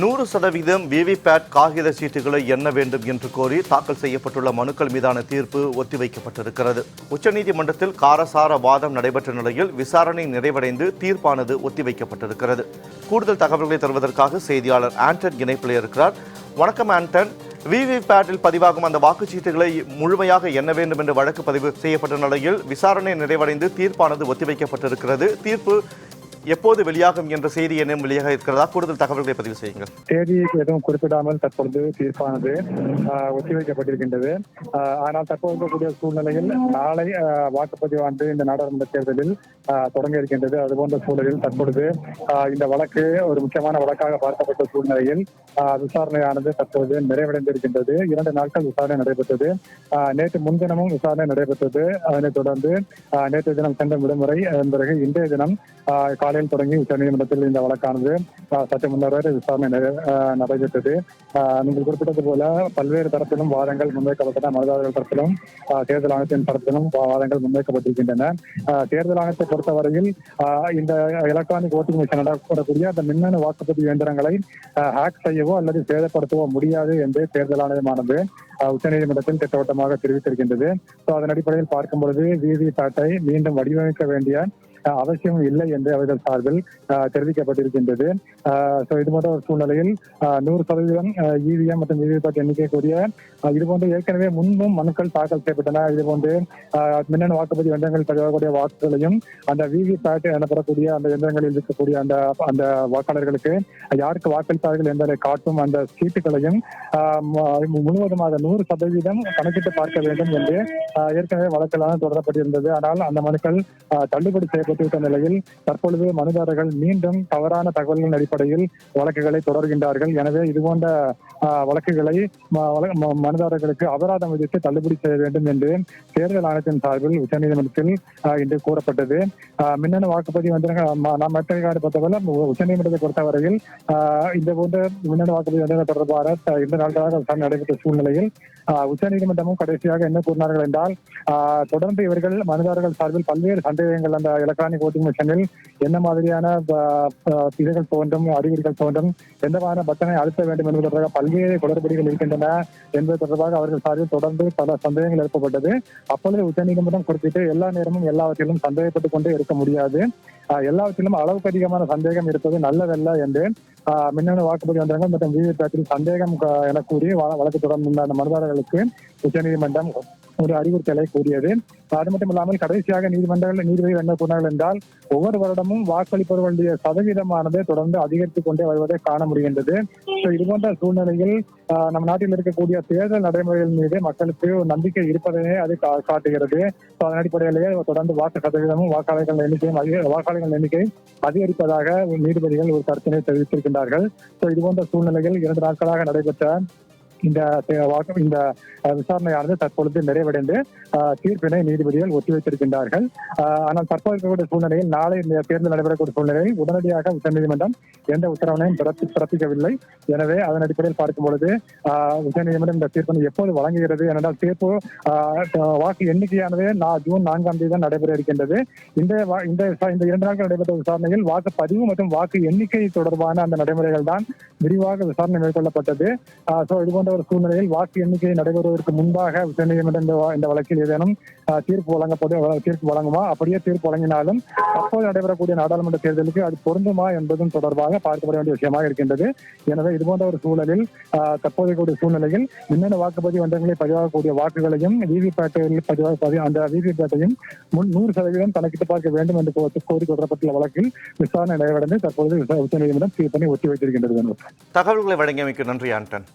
நூறு சதவீதம் விவிபேட் காகித சீட்டுகளை எண்ண வேண்டும் என்று கோரி தாக்கல் செய்யப்பட்டுள்ள மனுக்கள் மீதான தீர்ப்பு ஒத்திவைக்கப்பட்டிருக்கிறது. உச்சநீதிமன்றத்தில் காரசார வாதம் நடைபெற்ற நிலையில் விசாரணை நிறைவடைந்து தீர்ப்பானது ஒத்திவைக்கப்பட்டிருக்கிறது. கூடுதல் தகவல்களை தருவதற்காக செய்தியாளர் ஆண்டன் இணைப்பில் இருக்கிறார். வணக்கம் ஆண்டன். விவிபேட்டில் பதிவாகும் அந்த வாக்குச்சீட்டுகளை முழுமையாக எண்ண வேண்டும் என்று வழக்கு பதிவு செய்யப்பட்ட நிலையில் விசாரணை நிறைவடைந்து தீர்ப்பானது ஒத்திவைக்கப்பட்டிருக்கிறது. தீர்ப்பு எப்போது வெளியாகும் என்ற செய்தி என்ன வெளியாக இருக்கிறதா? கூடுதல் தகவல்களை பதிவு செய்யுங்கள். தேதி எதுவும் குறிப்பிடாமல் தற்பொழுது தீர்ப்பானது ஒத்திவைக்கப்பட்டிருக்கின்றது. ஆனால் தற்போது இருக்கக்கூடிய சூழ்நிலையில் நாளை வாக்குப்பதிவாண்டு இந்த நாடாளுமன்ற தேர்தலில் தொடங்க இருக்கின்றது. அதுபோன்ற சூழலில் தற்பொழுது இந்த வழக்கு ஒரு முக்கியமான வழக்காக பார்க்கப்பட்ட சூழ்நிலையில் விசாரணையானது தற்போது நிறைவடைந்திருக்கின்றது. இரண்டு நாட்கள் விசாரணை நடைபெற்றது. நேற்று முன்தினமும் விசாரணை நடைபெற்றது. அதனைத் தொடர்ந்து ஆஹ், நேற்று தினம் சென்ற விடுமுறை அதன் பிறகு இன்றைய தினம் காலை காலையில் தொடங்கி உச்சநீதிமன்றத்தில் இந்த வழக்கானது ஆஹ், முன்னர் விசாரணை நடைபெற்றது. நீங்கள் குறிப்பிட்டது போல பல்வேறு தரப்பிலும் வாதங்கள் முன்வைக்கப்பட்டன. மனதாரர்கள் தரப்பிலும் தேர்தல் ஆணையத்தின் தரப்பிலும் வாதங்கள் முன்வைக்கப்பட்டிருக்கின்றன. தேர்தல் ஆணையத்தை பொறுத்தவரையில் இந்த எலக்ட்ரானிக் ஓட்டிங் மிஷின் நடக்கக்கூடிய அந்த மின்னணு வாக்குப்பதிவு இயந்திரங்களை ஹேக் செய்யவோ அல்லது சேதப்படுத்தவோ முடியாது என்று தேர்தல் ஆணையமானது உச்சநீதிமன்றத்தில் திட்டவட்டமாக தெரிவித்திருக்கின்றது. அதன் அடிப்படையில் பார்க்கும் பொழுது விவி பேட்டை மீண்டும் வடிவமைக்க வேண்டிய அவசியம் இல்லை என்று அவர்கள் சார்பில் தெரிவிக்கப்பட்டிருக்கின்றது. ஸோ இது போன்ற ஒரு சூழ்நிலையில் நூறு சதவீதம் இவிஎம் மற்றும் விவிபேட் எண்ணிக்கை கூடிய இது ஏற்கனவே முன்பும் மனுக்கள் தாக்கல் செய்யப்பட்டன. இது போன்று மின்னணு வாக்குப்பதிவு எந்திரங்கள் பதிவாகக்கூடிய வாக்குகளையும் அந்த விவிபேட் எனப்படக்கூடிய அந்த எந்திரங்களில் இருக்கக்கூடிய அந்த அந்த வாக்காளர்களுக்கு யாருக்கு வாக்களித்தார்கள் என்பதை காட்டும் அந்த சீட்டுகளையும் ஆஹ், முழுவதுமாக நூறு சதவீதம் கணக்கிட்டு பார்க்க வேண்டும் என்று ஏற்கனவே வழக்கெல்லாம் தொடரப்பட்டிருந்தது. ஆனால் அந்த மனுக்கள் தள்ளுபடி தள்ளுபடி செய்யப்பட்டுவிட்ட நிலையில் தற்பொழுது மனுதாரர்கள் மீண்டும் தவறான தகவல்களின் அடிப்படையில் வழக்குகளை தொடர்கின்றார்கள். எனவே இதுபோன்ற வழக்குகளை மனுதாரர்களுக்கு அபராதம் விதித்து தள்ளுபடி செய்ய வேண்டும் என்று தேர்தல் ஆணையத்தின் சார்பில் உச்சநீதிமன்றத்தில் இன்று கூறப்பட்டது. ஆஹ், மின்னணு வாக்குப்பதிவு வந்து நாம் மற்ற பொறுத்தவரை உச்சநீதிமன்றத்தை பொறுத்தவரையில் ஆஹ், இந்த போன்ற மின்னணு வாக்குப்பதிவு எந்திரங்கள் தொடர்பான இந்த நாட்களாக விசாரணை நடைபெற்ற சூழ்நிலையில் உச்சநீதிமன்றமும் கடைசியாக என்ன கூறினார்கள் என்றால் ஆஹ், தொடர்ந்து இவர்கள் மனுதாரர்கள் சார்பில் பல்வேறு சந்தேகங்கள் அந்த எலக்ட்ரானிக் ஓட்டிங் மிஷினில் என்ன மாதிரியான இதுகள் தோன்றும் அறிகுறிகள் தோன்றும் எந்த மாதிரியான பட்டனை அழுத்த வேண்டும் என்பது தொடர்பாக பல்வேறு குளறுபடிகள் இருக்கின்றன என்பது தொடர்பாக அவர்கள் சார்பில் தொடர்ந்து பல சந்தேகங்கள் எழுப்பப்பட்டது. அப்பொழுது உச்சநீதிமன்றம் குறிப்பிட்டு எல்லா நேரமும் எல்லாவற்றிலும் சந்தேகப்பட்டுக் கொண்டே இருக்க முடியாது. எல்லாவற்றிலும் அளவுக்கு அதிகமான சந்தேகம் இருப்பது நல்லதல்ல என்று ஆஹ், மின்னணு வாக்குப்பதிவு எந்திரங்கள் மற்றும் விவிபேட்டில் சந்தேகம் என கூறி வழக்கு தொடர்ந்த மனுதாரர்களுக்கு உச்சநீதிமன்றம் ஒரு அறிவுறுத்தலை கூறியது. அது மட்டும் இல்லாமல் கடைசியாக நீதிமன்றங்கள் நீதிபதிகள் என்ன கூறினார்கள் என்றால் ஒவ்வொரு வருடமும் வாக்களிப்பவர்களுடைய சதவீதமானது தொடர்ந்து அதிகரித்துக் கொண்டே வருவதை காண முடிகின்றது. இது போன்ற சூழ்நிலையில் ஆஹ், நம் நாட்டில் இருக்கக்கூடிய தேர்தல் நடைமுறைகள் மீது மக்களுக்கு ஒரு நம்பிக்கை இருப்பதையே அது கா- காட்டுகிறது. அதன் அடிப்படையிலேயே தொடர்ந்து வாக்கு சதவீதமும் வாக்காளர்கள் எண்ணிக்கையும் அதிக வாக்காளர்கள் எண்ணிக்கை அதிகரிப்பதாக நீதிபதிகள் ஒரு கருத்தினை தெரிவித்திருக்கின்றார்கள். ஸோ இது போன்ற சூழ்நிலையில் இரண்டு நாட்களாக நடைபெற்ற இந்த தே- இந்த விசாரணையானது தற்பொழுது நிறைவடைந்து தீர்ப்பினை நீதிபதிகள் ஒத்திவைத்திருக்கின்றார்கள். ஆனால் தற்போது இருக்கக்கூடிய சூழ்நிலையில் நாளை இந்த தேர்தல் நடைபெறக்கூடிய சூழ்நிலையில் உடனடியாக உச்சநீதிமன்றம் எந்த உத்தரவினையும் பிறப்பிக்கவில்லை. எனவே அதன் அடிப்படையில் பார்க்கும் பொழுது உச்சநீதிமன்றம் இந்த தீர்ப்பினை எப்போது வழங்குகிறது ஏனென்றால் தீர்ப்பு வாக்கு எண்ணிக்கையானது நான் ஜூன் நான்காம் தேதி தான் நடைபெற இருக்கின்றது. இந்த வா- இந்த இந்த இரண்டு நாட்கள் நடைபெற்ற விசாரணையில் வாக்குப்பதிவு மற்றும் வாக்கு எண்ணிக்கை தொடர்பான அந்த நடைமுறைகள் தான் விரிவாக விசாரணை மேற்கொள்ளப்பட்டது. ஸோ இது போன்ற ஒரு சூழ்நிலையில் வாக்கு எண்ணிக்கை நடைபெறுவதற்கு முன்பாக உச்சநீதிமன்றம் இந்த வழக்கில் ஏதேனும் தீர்ப்பு வழங்கப்படும் தீர்ப்பு வழங்குமா? அப்படியே தீர்ப்பு வழங்கினாலும் அப்போது நடைபெறக்கூடிய நாடாளுமன்ற தேர்தலுக்கு அது பொருந்துமா என்பதும் தொடர்பாக பார்க்கப்பட வேண்டிய விஷயமாக இருக்கின்றது. எனவே இது போன்ற ஒரு சூழலில் தற்போதைய கூடிய சூழ்நிலையில் மின்னணு வாக்குப்பதிவு மன்றங்களில் பதிவாகக்கூடிய வாக்குகளையும் விவிபேட்டில் பதிவாக பதிவு அந்த விவிபேட்டையும் முன் நூறு சதவீதம் கணக்கிட்டு பார்க்க வேண்டும் என்று கோரி தொடரப்பட்டுள்ள வழக்கில் விசாரணை நிறைவடைந்து தற்போது உச்சநீதிமன்றம் தீர்ப்பினை ஒத்தி வைத்திருக்கின்றது. தகவல்களை வழங்கியமைக்கு நன்றி ஆண்டன்.